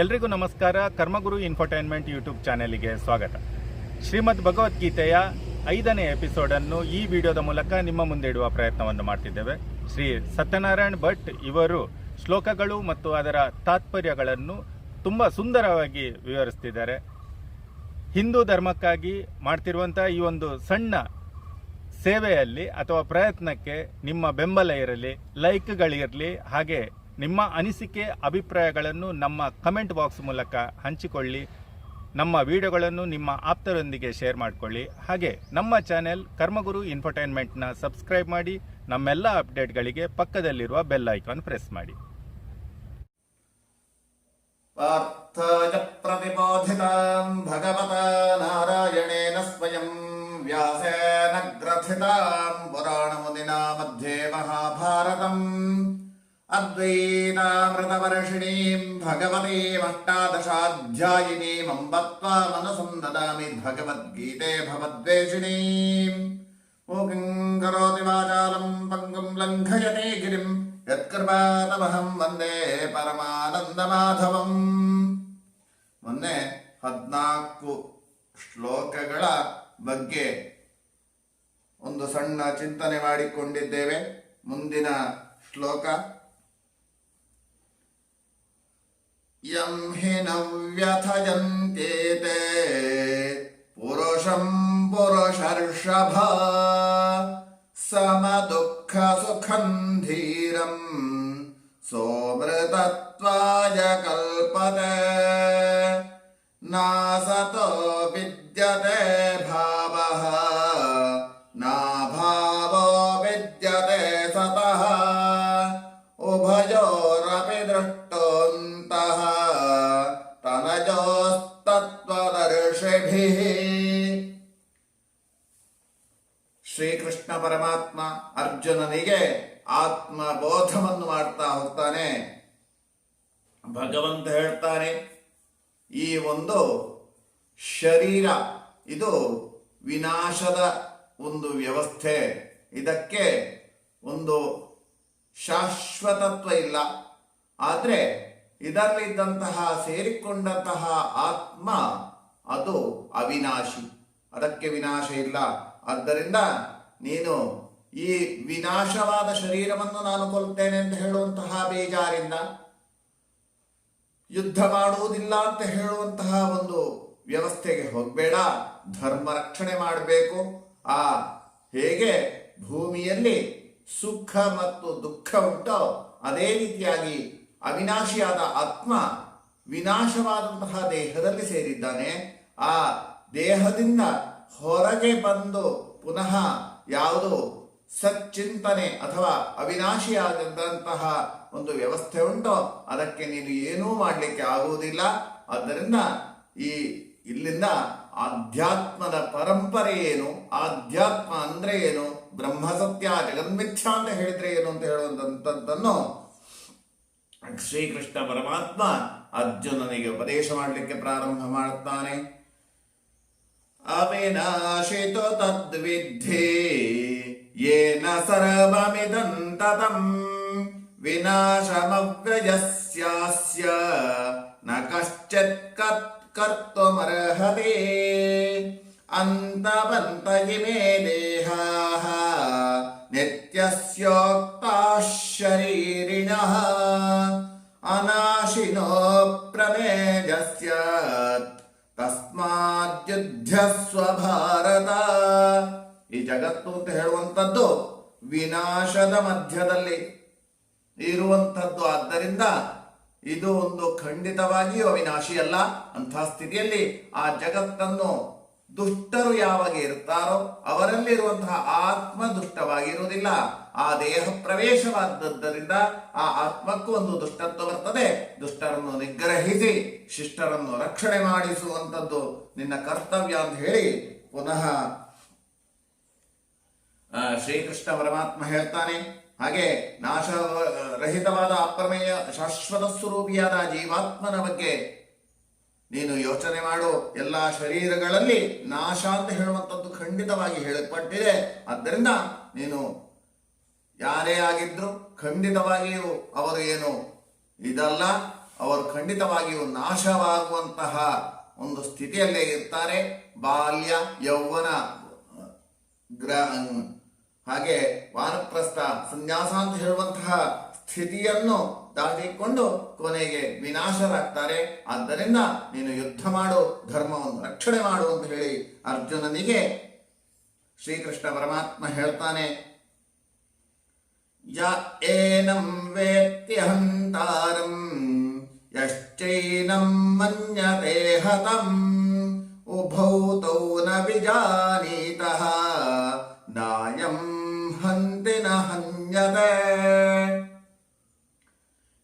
ಎಲ್ರಿಗೂ ನಮಸ್ಕಾರ. ಕರ್ಮಗುರು infotainment YouTube ಚಾನೆಲ್ಗೆ ಸ್ವಾಗತ. ಶ್ರೀಮದ್ ಭಗವದ್ಗೀತೆಯ ಐದನೇ ಎಪಿಸೋಡನ್ನು ಈ ವಿಡಿಯೋದ ಮೂಲಕ ನಿಮ್ಮ ಮುಂದೆ ಇಡುವ ಪ್ರಯತ್ನವನ್ನು ಮಾಡ್ತಿದ್ದೇವೆ. ಶ್ರೀ ಸತ್ಯನಾರಾಯಣ್ ಭಟ್ ಇವರು ಶ್ಲೋಕಗಳು ಮತ್ತು ಅದರ ತಾತ್ಪರ್ಯಗಳನ್ನು ತುಂಬ ಸುಂದರವಾಗಿ ವಿವರಿಸ್ತಿದ್ದಾರೆ. ಹಿಂದೂ ಧರ್ಮಕ್ಕಾಗಿ ಮಾಡ್ತಿರುವಂಥ ಈ ಒಂದು ಸಣ್ಣ ಸೇವೆಯಲ್ಲಿ ಅಥವಾ ಪ್ರಯತ್ನಕ್ಕೆ ನಿಮ್ಮ ಬೆಂಬಲ ಇರಲಿ, ಲೈಕ್ಗಳಿರಲಿ, ಹಾಗೆ ನಿಮ್ಮ ಅನಿಸಿಕೆ ಅಭಿಪ್ರಾಯಗಳನ್ನು ನಮ್ಮ ಕಮೆಂಟ್ ಬಾಕ್ಸ್ ಮೂಲಕ ಹಂಚಿಕೊಳ್ಳಿ ನಮ್ಮ ವಿಡಿಯೋಗಳನ್ನು ನಿಮ್ಮ ಆಪ್ತರೊಂದಿಗೆ ಶೇರ್ ಮಾಡಿಕೊಳ್ಳಿ ಹಾಗೆ ನಮ್ಮ ಚಾನೆಲ್ ಕರ್ಮಗುರು ಇನ್ಫರ್ಟೈನ್ಮೆಂಟ್ನ ಸಬ್ಸ್ಕ್ರೈಬ್ ಮಾಡಿ ನಮ್ಮೆಲ್ಲ ಅಪ್ಡೇಟ್ಗಳಿಗೆ ಪಕ್ಕದಲ್ಲಿರುವ ಬೆಲ್ ಐಕಾನ್ ಪ್ರೆಸ್ ಮಾಡಿ पार्थाय प्रतिबोधिताम् भगवता नारायणेन स्वयं व्यासेन ग्रथिताम् पुराणमुनिना मध्ये महाभारतम् అద్వైతామృతవర్షిణీం భగవతీమష్టాదశాధ్యాయినీమం వత్వా మనసం దదామి భగవద్గీతే భవద్వేషిణీ ఓకం కరోతి వాచాలం పంగుం లంఘయతి గిరిం యత్కృపాతమహం వందే పరమానందమాధవం ಮೊನ್ನೆ ಹದಿನಾಲ್ಕು ಶ್ಲೋಕಗಳ ಬಗ್ಗೆ ಒಂದು ಸಣ್ಣ ಚಿಂತನೆ ಮಾಡಿಕೊಂಡಿದ್ದೇವೆ। ಮುಂದಿನ ಶ್ಲೋಕ यं हि न व्यथयन्ते ते पुरुषम् पुरुषर्षभ। समदुःखसुखम् धीरम् सोमृतत्वाय कल्पते। नासतो विद्यते। ಪರಮಾತ್ಮ ಅರ್ಜುನನಿಗೆ ಆತ್ಮ ಬೋಧವನ್ನು ಮಾಡ್ತಾ ಹೋಗ್ತಾನೆ. ಭಗವಂತ ಹೇಳ್ತಾನೆ, ಈ ಒಂದು ಶರೀರ, ಇದು ವಿನಾಶದ ಒಂದು ವ್ಯವಸ್ಥೆ. ಇದಕ್ಕೆ ಒಂದು ಶಾಶ್ವತತ್ವ ಇಲ್ಲ. ಆದರೆ ಇದರಲ್ಲಿದ್ದಂತಹ ಸೇರಿಕೊಂಡಂತಹ ಆತ್ಮ, ಅದು ಅವಿನಾಶಿ. ಅದಕ್ಕೆ ವಿನಾಶ ಇಲ್ಲ. ಆದ್ದರಿಂದ ನೀನು ಈ ವಿನಾಶವಾದ ಶರೀರವನ್ನು ನಾನು ಕೊಲ್ತೇನೆ ಅಂತ ಹೇಳುವಂತಹ ಬೇಜಾರಿಂದ ಯುದ್ಧ ಮಾಡುವುದಿಲ್ಲ ಅಂತ ಹೇಳುವಂತಹ ಒಂದು ವ್ಯವಸ್ಥೆಗೆ ಹೋಗಬೇಡ. ಧರ್ಮ ರಕ್ಷಣೆ ಮಾಡಬೇಕು. ಆ ಹೇಗೆ ಭೂಮಿಯಲ್ಲಿ ಸುಖ ಮತ್ತು ದುಃಖ ಉಂಟೋ ಅದೇ ರೀತಿಯಾಗಿ ಅವಿನಾಶಿಯಾದ ಆತ್ಮ ವಿನಾಶವಾದಂತಹ ದೇಹದಲ್ಲಿ ಸೇರಿದ್ದಾನೆ. ಆ ದೇಹದಿಂದ ಹೊರಗೆ ಬಂದು ಪುನಃ ಯಾವುದು ಸಚ್ಚಿಂತನೆ ಅಥವಾ ಅವಿನಾಶಿಯಾದಂತಹ ಒಂದು ವ್ಯವಸ್ಥೆ ಉಂಟೋ, ಅದಕ್ಕೆ ನೀನು ಏನೂ ಮಾಡಲಿಕ್ಕೆ ಆಗುವುದಿಲ್ಲ. ಆದ್ದರಿಂದ ಈ ಇಲ್ಲಿಂದ ಆಧ್ಯಾತ್ಮದ ಪರಂಪರೆ ಏನು, ಆಧ್ಯಾತ್ಮ ಅಂದ್ರೆ ಏನು, ಬ್ರಹ್ಮಸತ್ಯ, ಜಗನ್ಮಿಥ್ಯ ಅಂತ ಹೇಳಿದ್ರೆ ಏನು ಅಂತ ಹೇಳುವಂತದ್ದನ್ನು ಶ್ರೀಕೃಷ್ಣ ಪರಮಾತ್ಮ ಅರ್ಜುನನಿಗೆ ಉಪದೇಶ ಮಾಡಲಿಕ್ಕೆ ಪ್ರಾರಂಭ ಮಾಡುತ್ತಾನೆ. అవినాశితు తద్విద్ధి ఏన సర్వమిదం తతం వినాశమవ్యయస్యాస్య న కశ్చిత్ కర్తుమర్హతి అంతవంత ఇమే దేహా నిత్యస్యోక్త శరీరిణః ತಸ್ಮಾದ್ಯುದ್ಧಸ್ವ ಭಾರತ ಈ ಜಗತ್ತು ಅಂತ ಹೇಳುವಂಥದ್ದು ವಿನಾಶದ ಮಧ್ಯದಲ್ಲಿ ಇರುವಂಥದ್ದು. ಆದ್ದರಿಂದ ಇದು ಒಂದು ಖಂಡಿತವಾಗಿಯೂ ಅವಿನಾಶಿಯಲ್ಲ ಅಂತಹ ಸ್ಥಿತಿಯಲ್ಲಿ ಆ ಜಗತ್ತನ್ನು ದುಷ್ಟರು ಯಾವಾಗ ಇರ್ತಾರೋ ಅವರಲ್ಲಿರುವಂತಹ ಆತ್ಮ ದುಷ್ಟವಾಗಿರುವುದಿಲ್ಲ ಆ ದೇಹ ಪ್ರವೇಶವಾದದ್ದರಿಂದ ಆ ಆತ್ಮಕ್ಕೂ ಒಂದು ದುಷ್ಟತ್ವ ಬರ್ತದೆ. ದುಷ್ಟರನ್ನು ನಿಗ್ರಹಿಸಿ, ಶಿಷ್ಟರನ್ನು ರಕ್ಷಣೆ ಮಾಡಿಸುವಂಥದ್ದು ನಿನ್ನ ಕರ್ತವ್ಯ ಅಂತ ಹೇಳಿ ಪುನಃ ಶ್ರೀಕೃಷ್ಣ ಪರಮಾತ್ಮ ಹೇಳ್ತಾನೆ. ಹಾಗೆ ನಾಶ ರಹಿತವಾದ ಅಪ್ರಮೇಯ ಶಾಶ್ವತ ಸ್ವರೂಪಿಯಾದ ಜೀವಾತ್ಮನ ಬಗ್ಗೆ ನೀನು ಯೋಚನೆ ಮಾಡು, ಎಲ್ಲ ಶರೀರಗಳಲ್ಲಿ ನಾಶ ಅಂತ ಹೇಳುವಂಥದ್ದು ಖಂಡಿತವಾಗಿ ಹೇಳಲ್ಪಟ್ಟಿದೆ. ಆದ್ದರಿಂದ ನೀನು ಯಾರೇ ಆಗಿದ್ರು ಖಂಡಿತವಾಗಿಯೂ ಅವರು ಏನು ಇದಲ್ಲ, ಅವರು ಖಂಡಿತವಾಗಿಯೂ ನಾಶವಾಗುವಂತಹ ಒಂದು ಸ್ಥಿತಿಯಲ್ಲೇ ಇರ್ತಾರೆ. ಬಾಲ್ಯ, ಯೌವನ, ಗ್ರ, ಹಾಗೆ ವಾನಪ್ರಸ್ಥ, ಸನ್ಯಾಸ ಅಂತ ಹೇಳುವಂತಹ ಸ್ಥಿತಿಯನ್ನು ದಾಟಿಕೊಂಡು ಕೊನೆಗೆ ವಿನಾಶರಾಗ್ತಾರೆ. ಆದ್ದರಿಂದ ನೀನು ಯುದ್ಧ ಮಾಡು, ಧರ್ಮವನ್ನು ರಕ್ಷಣೆ ಮಾಡು ಅಂತ ಹೇಳಿ ಅರ್ಜುನನಿಗೆ ಶ್ರೀಕೃಷ್ಣ ಪರಮಾತ್ಮ ಹೇಳ್ತಾನೆ. ಯ ಏನಂ ವೇತ್ಯಹಂತಾರಂ ಯಶ್ಚೈನಂ ಮನ್ಯತೆ ಹತಂ, ಉಭೌ ತೌ ನ ವಿಜಾನೀತಃ, ನಾಯಂ ಹಂತಿ ನ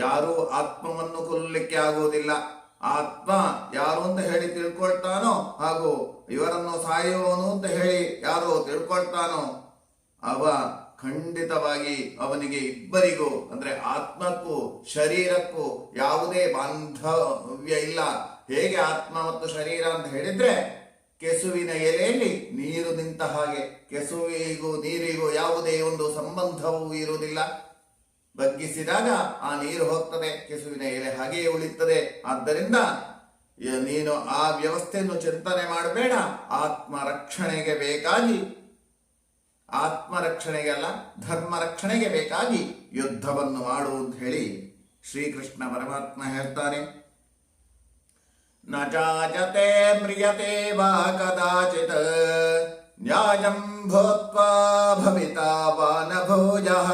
ಯಾರು ಆತ್ಮವನ್ನು ಕೊಲ್ಲಲಿಕ್ಕೆ ಆಗುವುದಿಲ್ಲ. ಆತ್ಮ ಯಾರು ಅಂತ ಹೇಳಿ ತಿಳ್ಕೊಳ್ತಾನೋ ಹಾಗೂ ಇವರನ್ನು ಸಾಯುವವನು ಅಂತ ಹೇಳಿ ಯಾರು ತಿಳ್ಕೊಳ್ತಾನೋ ಅವ ಖಂಡಿತವಾಗಿ ಅವನಿಗೆ ಇಬ್ಬರಿಗೂ, ಅಂದ್ರೆ ಆತ್ಮಕ್ಕೂ, ಶರೀರಕ್ಕೂ ಯಾವುದೇ ಬಾಂಧವ್ಯ ಇಲ್ಲ. ಹೇಗೆ ಆತ್ಮ ಮತ್ತು ಶರೀರ ಅಂತ ಹೇಳಿದ್ರೆ ಕೆಸುವಿನ ಎಲೆಯಲ್ಲಿ ನೀರು ನಿಂತ ಹಾಗೆ, ಕೆಸುವಿಗೂ ನೀರಿಗೂ ಯಾವುದೇ ಒಂದು ಸಂಬಂಧವೂ ಇರುವುದಿಲ್ಲ. ಬಗ್ಗಿಸಿದಾಗ ಆ ನೀರು ಹೋಗ್ತದೆ, ಕೆಸುವಿನ ಎಲೆ ಹಾಗೆಯೇ ಉಳಿತದೆ ಆದ್ದರಿಂದ ನೀನು ಆ ವ್ಯವಸ್ಥೆಯನ್ನು ಚಿಂತನೆ ಮಾಡಬೇಡ. ಆತ್ಮ ರಕ್ಷಣೆಗೆ ಬೇಕಾಗಿ ಆತ್ಮ ರಕ್ಷಣೆಗೆ ಅಲ್ಲ ಧರ್ಮ ರಕ್ಷಣೆಗೆ ಬೇಕಾಗಿ ಯುದ್ಧವನ್ನು ಮಾಡು ಅಂತ ಹೇಳಿ ಶ್ರೀಕೃಷ್ಣ ಪರಮಾತ್ಮ ಹೇಳ್ತಾನೆ. ನ ಚಾಚತೆ ಮ್ರಿಯತೆ ವಾ ಕದಾಚಿತ್, ನ್ಯಾಯಂ ಭೂತ್ವಾ ಭವಿತಾ ವಾ ನ ಭೋಜಃ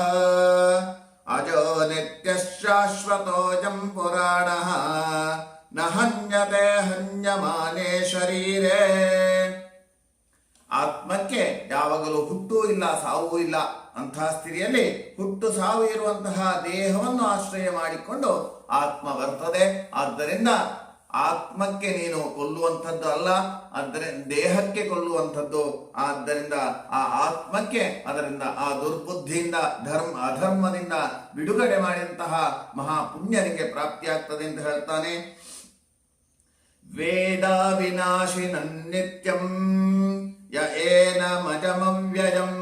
ಅಜೋ ನಿತ್ಯಶಾಶ್ವತೋಜಂ ಪುರಾಣಃ ನ ಹನ್ಯತೆ ಹನ್ಯಮಾನೆ ಶರೀರೇ ಆತ್ಮಕ್ಕೆ ಯಾವಾಗಲೂ ಹುಟ್ಟು ಇಲ್ಲ, ಸಾವು ಇಲ್ಲ ಅಂತಹ ಸ್ಥಿತಿಯಲ್ಲಿ ಹುಟ್ಟು ಸಾವು ಇರುವಂತಹ ದೇಹವನ್ನು ಆಶ್ರಯ ಮಾಡಿಕೊಂಡು ಆತ್ಮ ಬರ್ತದೆ. ಆದ್ದರಿಂದ ಆತ್ಮಕ್ಕೆ ನೀನು ಕೊಲ್ಲುವಂಥದ್ದು ಅಲ್ಲ ಆದ್ದರಿಂದ ದೇಹಕ್ಕೆ ಕೊಲ್ಲುವಂಥದ್ದು. ಆದ್ದರಿಂದ ಆ ಆತ್ಮಕ್ಕೆ, ಅದರಿಂದ ಆ ದುರ್ಬುದ್ಧಿಯಿಂದ, ಧರ್ಮ, ಅಧರ್ಮದಿಂದ ಬಿಡುಗಡೆ ಮಾಡಿದಂತಹ ಮಹಾಪುಣ್ಯನಿಗೆ ಪ್ರಾಪ್ತಿಯಾಗ್ತದೆ ಅಂತ ಹೇಳ್ತಾನೆ. ವೇದ ವಿನಾಶಿನನ್ನಿತ್ಯಂ ಯ ವ್ಯಯಂ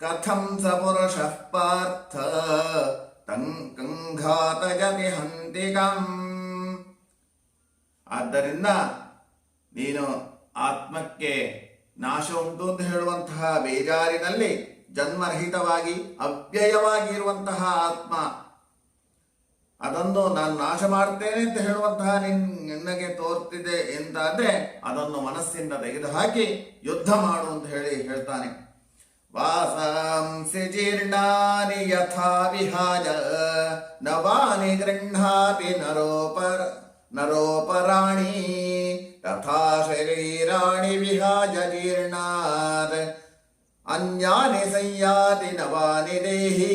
ಕಥಂ ಸ ಪುರುಷಃ ಪಾರ್ಥ ತಂ ಕಂಘಾತಜತಿ ಹಂತಿಕಂ ಆದ್ದರಿಂದ ನೀನು ಆತ್ಮಕ್ಕೆ ನಾಶ ಉಂಟು ಅಂತ ಹೇಳುವಂತಹ ಬೇಜಾರಿನಲ್ಲಿ ಜನ್ಮರಹಿತವಾಗಿ ಅವ್ಯಯವಾಗಿ ಇರುವಂತಹ ಆತ್ಮ ಅದನ್ನು ನಾನು ನಾಶ ಮಾಡ್ತೇನೆ ಅಂತ ಹೇಳುವಂತಹ ನಿನ್ನಗೆ ನಿನಗೆ ತೋರ್ತಿದೆ ಎಂತಾದ್ರೆ ಅದನ್ನು ಮನಸ್ಸಿಂದ ತೆಗೆದುಹಾಕಿ ಯುದ್ಧ ಮಾಡು ಅಂತ ಹೇಳಿ ಹೇಳ್ತಾನೆ. ವಾಸಾಂಸಿ ಜೀರ್ಣಾನಿ ಯಥಾ ವಿಹಾಜ ನವಾನಿ ಗೃಹಾತಿ ನರೋಪರ ನರೋಪರಾಣಿ ತಥಾ ಶರೀರಾಣಿ ವಿಹಾಜ ಜೀರ್ಣಾತ್ ಅನ್ಯಾನಿ ಸಂಯಾತಿ ನವಾನಿ ದೇಹಿ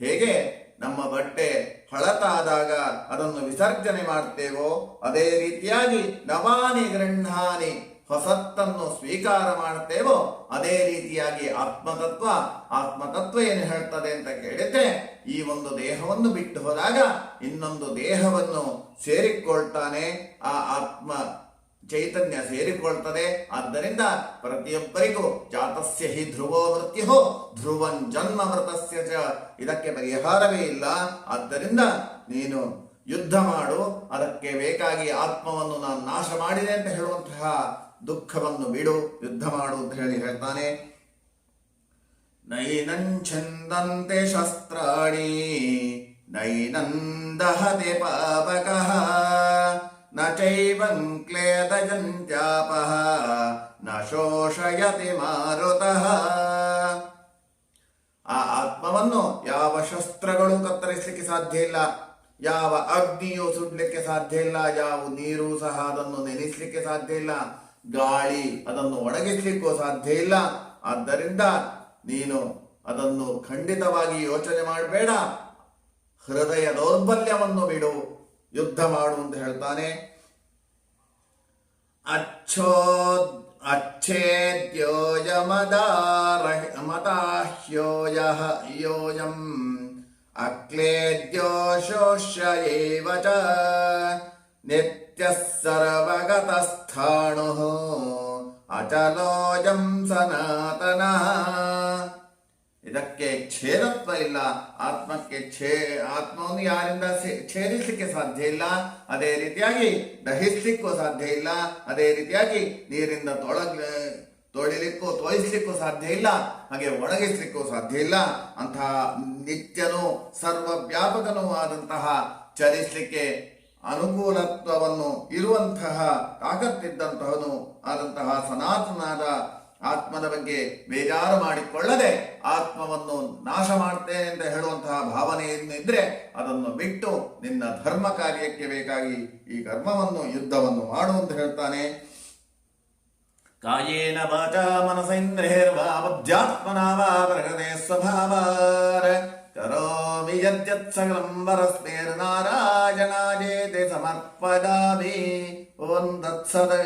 ಹೇಗೆ ನಮ್ಮ ಬಟ್ಟೆ ಹಳತಾದಾಗ ಅದನ್ನು ವಿಸರ್ಜನೆ ಮಾಡ್ತೇವೋ, ಅದೇ ರೀತಿಯಾಗಿ ನವಾನಿ ಗೃಹಾನಿ ಹೊಸತ್ತನ್ನು ಸ್ವೀಕಾರ ಮಾಡುತ್ತೇವೋ ಅದೇ ರೀತಿಯಾಗಿ ಆತ್ಮತತ್ವ ಆತ್ಮತತ್ವ ಏನು ಹೇಳ್ತದೆ ಅಂತ ಕೇಳಿದ್ರೆ, ಈ ಒಂದು ದೇಹವನ್ನು ಬಿಟ್ಟು ಹೋದಾಗ ಇನ್ನೊಂದು ದೇಹವನ್ನು ಸೇರಿಕೊಳ್ತಾನೆ, ಆ ಆತ್ಮ ಚೈತನ್ಯ ಸೇರಿಕೊಳ್ತದೆ. ಆದ್ದರಿಂದ ಪ್ರತಿಯೊಬ್ಬರಿಗೂ ಜಾತಸ್ಯ ಹಿ ಧ್ರುವೋ ಮೃತ್ಯು ಧ್ರುವನ್ ಜನ್ಮ ಮೃತಸ್ಯ ಇದಕ್ಕೆ ಪರಿಹಾರವೇ ಇಲ್ಲ. ಆದ್ದರಿಂದ ನೀನು ಯುದ್ಧ ಮಾಡು, ಅದಕ್ಕೆ ಬೇಕಾಗಿ ಆತ್ಮವನ್ನು ನಾನು ನಾಶ ಮಾಡಿದೆ ಅಂತ ಹೇಳುವಂತಹ ದುಃಖವನ್ನು ಬಿಡು, ಯುದ್ಧ ಮಾಡು ಅಂತ ಹೇಳಿ ಹೇಳ್ತಾನೆ. ನೈನಂ ಛಂದಂತೆ ಶಸ್ತ್ರಾಣಿ ನೈನಂ ದಹತೆ ಪಾಪಕಃ, ನ ಚೈವಂ ಕ್ಲೇದಯಂತ್ಯಾಪಃ ನ ಶೋಷಯತಿ ಮಾರುತಃ. ಆ ಆತ್ಮವನ್ನು ಯಾವ ಶಸ್ತ್ರಗಳು ಕತ್ತರಿಸಲಿಕ್ಕೆ ಸಾಧ್ಯ ಇಲ್ಲ. ಯಾವ ಅಗ್ನಿಯೂ ಸುಡ್ಲಿಕ್ಕೆ ಸಾಧ್ಯ ಇಲ್ಲ, ಯಾವ ನೀರು ಸಹ ಅದನ್ನು ನೆನೆಸಲಿಕ್ಕೆ ಸಾಧ್ಯ ಇಲ್ಲ, ಗಾಳಿ ಅದನ್ನು ಒಣಗಿಸ್ಲಿಕ್ಕೂ ಸಾಧ್ಯ ಇಲ್ಲ. ಆದ್ದರಿಂದ ನೀನು ಅದನ್ನು ಖಂಡಿತವಾಗಿ ಯೋಚನೆ ಮಾಡಬೇಡ. ಹೃದಯ ದೌರ್ಬಲ್ಯವನ್ನು ಬಿಡು. ಯುದ್ಧ ಮಾಡು ಅಂತ ಹೇಳ್ತಾನೆ. ಅಚ್ಚೋ ಅಚ್ಛೇದ್ಯೋಯ ಮದ ಯೋಯಂ शोष्य एव च नित्यः सर्वगतस्थाणुः अचलोऽयं सनातनः ಇದಕ್ಕೆ ಛೇದತ್ವ ಇಲ್ಲ ಆತ್ಮಕ್ಕೆ ಛೇ ಆತ್ಮವನ್ನು ಯಾರಿಂದ ಸೇ- ಛೇದಿಸ್ಲಿಕ್ಕೆ ಸಾಧ್ಯ ಇಲ್ಲ ಅದೇ ರೀತಿಯಾಗಿ ದಹಿಸ್ಲಿಕ್ಕೂ ಸಾಧ್ಯ ಇಲ್ಲ ಅದೇ ರೀತಿಯಾಗಿ ನೀರಿಂದ ತೊಳಗ್ ತೊಳಿಲಿಕ್ಕೂ ತೋಯಿಸ್ಲಿಕ್ಕೂ ಸಾಧ್ಯ ಇಲ್ಲ, ಹಾಗೆ ಒಣಗಿಸ್ಲಿಕ್ಕೂ ಸಾಧ್ಯ ಇಲ್ಲ. ಅಂತಹ ನಿತ್ಯನೂ ಸರ್ವವ್ಯಾಪಕನೂ ಆದಂತಹ ಚಲಿಸ್ಲಿಕ್ಕೆ ಅನುಕೂಲತ್ವವನ್ನು ಇರುವಂತಹ ತಾಕತ್ತಿದ್ದಂತಹನು ಆದಂತಹ ಸನಾತನಾದ ಆತ್ಮನ ಬಗ್ಗೆ ಬೇಜಾರು ಮಾಡಿಕೊಳ್ಳದೆ ಆತ್ಮವನ್ನು ನಾಶ ಮಾಡ್ತೇನೆ ಅಂತ ಹೇಳುವಂತಹ ಭಾವನೆಯನ್ನು ಇದ್ರೆ ಅದನ್ನು ಬಿಟ್ಟು ನಿನ್ನ ಧರ್ಮ ಕಾರ್ಯಕ್ಕೆ ಬೇಕಾಗಿ ಈ ಕರ್ಮವನ್ನು, ಯುದ್ಧವನ್ನು ಮಾಡು ಅಂತ ಹೇಳ್ತಾನೆ. കായേന വാചാ മനസൈന്ദ്രേർവാപദ്ധ്യാത്മനാ വാ പ്രകൃതേ സ്വഭാവാർ കരോമി യദ്യത് സകലം വരസ്മേർനാരായണാജേതി സമർപ്പയാമി ഓം തത്സത്